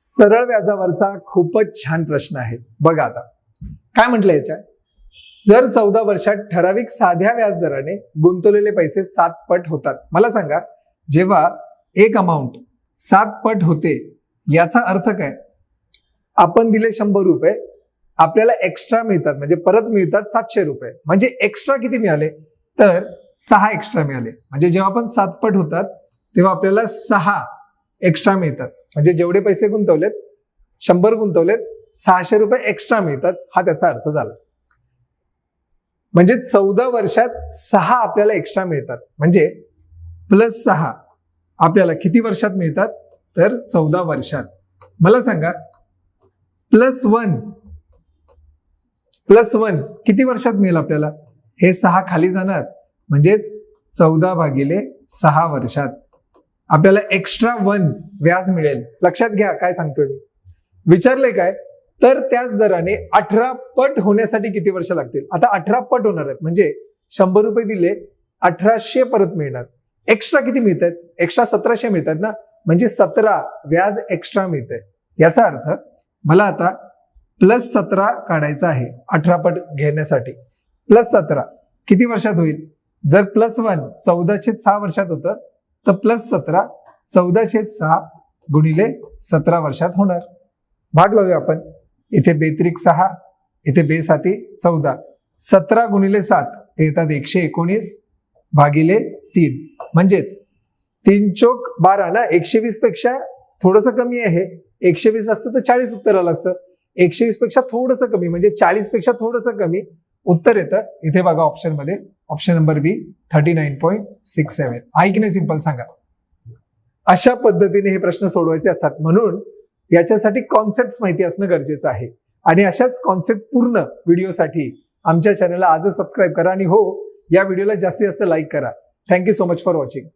सरळ व्याजावरचा खूपच छान प्रश्न आहे. बघा आता. काय म्हटलं याच्यात? जर चौदा वर्षात ठराविक साध्या व्याजदराने गुंतवलेले पैसे सात पट होतात. मला सांगा जेव्हा एक अमाऊंट सात पट होते याचा अर्थ काय? आपण दिले शंभर रुपये आपल्याला एक्स्ट्रा मिळतात म्हणजे परत मिळतात सातशे रुपये. म्हणजे एक्स्ट्रा किती मिळाले? तर सहा एक्स्ट्रा मिळाले. म्हणजे जेव्हा आपण सात पट होतात तेव्हा आपल्याला सहा एक्स्ट्रा मिळतात. म्हणजे जेवढे पैसे गुंतवलेत शंभर गुंतवलेत सहाशे रुपये एक्स्ट्रा मिळतात हा त्याचा अर्थ झाला. म्हणजे चौदा वर्षात सहा आपल्याला एक्स्ट्रा मिळतात. म्हणजे प्लस सहा आपल्याला किती वर्षात मिळतात? तर चौदा वर्षात. मला सांगा प्लस वन प्लस वन किती वर्षात मिळेल आपल्याला? हे सहा खाली जाणार. म्हणजेच चौदा भागिले सहा वर्षात. आपल्याला एक्स्ट्रा वन व्याज मिळेल. लक्षात घ्या काय सांगतोय मी. विचारले काय? तर त्याच दराने अठरा पट होण्यासाठी किती वर्ष लागतील? आता अठरा पट होणार आहेत. म्हणजे शंभर रुपये दिले अठराशे परत मिळणार. एक्स्ट्रा किती मिळत आहेत एक्स्ट्रा सतराशे मिळतात ना? म्हणजे सतरा व्याज एक्स्ट्रा मिळतंय. याचा अर्थ मला आता प्लस सतरा काढायचा आहे अठरा पट घेण्यासाठी. प्लस सतरा किती वर्षात होईल? जर प्लस वन चौदाशे सहा वर्षात होतं तर प्लस सतरा चौदाशे सहा गुणिले सतरा वर्षात होणार. भाग लावूया आपण. इथे बेत्रिक सहा इथे बेसाती चौदा. सतरा गुणिले सात ते येतात एकशे एकोणीस भागिले तीन. म्हणजेच तीन चोक बारा ना एकशे वीसपेक्षा थोडस कमी आहे. एकशे वीस असतं तर चाळीस उत्तर आलं असतं. एकशे वीसपेक्षा थोडंसं कमी म्हणजे चाळीसपेक्षा थोडंसं कमी उत्तर येतं. इथे बघा ऑप्शनमध्ये. Option number B thirty nine point six seven आहे की नाही सिंपल सांगा. अशा पद्धतीने हे प्रश्न सोडवायचे असतात. म्हणून याच्यासाठी कॉन्सेप्ट माहिती असणं गरजेचं आहे. आणि अशाच कॉन्सेप्ट पूर्ण व्हिडिओसाठी आमच्या चॅनलला आजच सबस्क्राईब करा. आणि हो या व्हिडिओला जास्तीत जास्त लाईक करा. Thank you so much for watching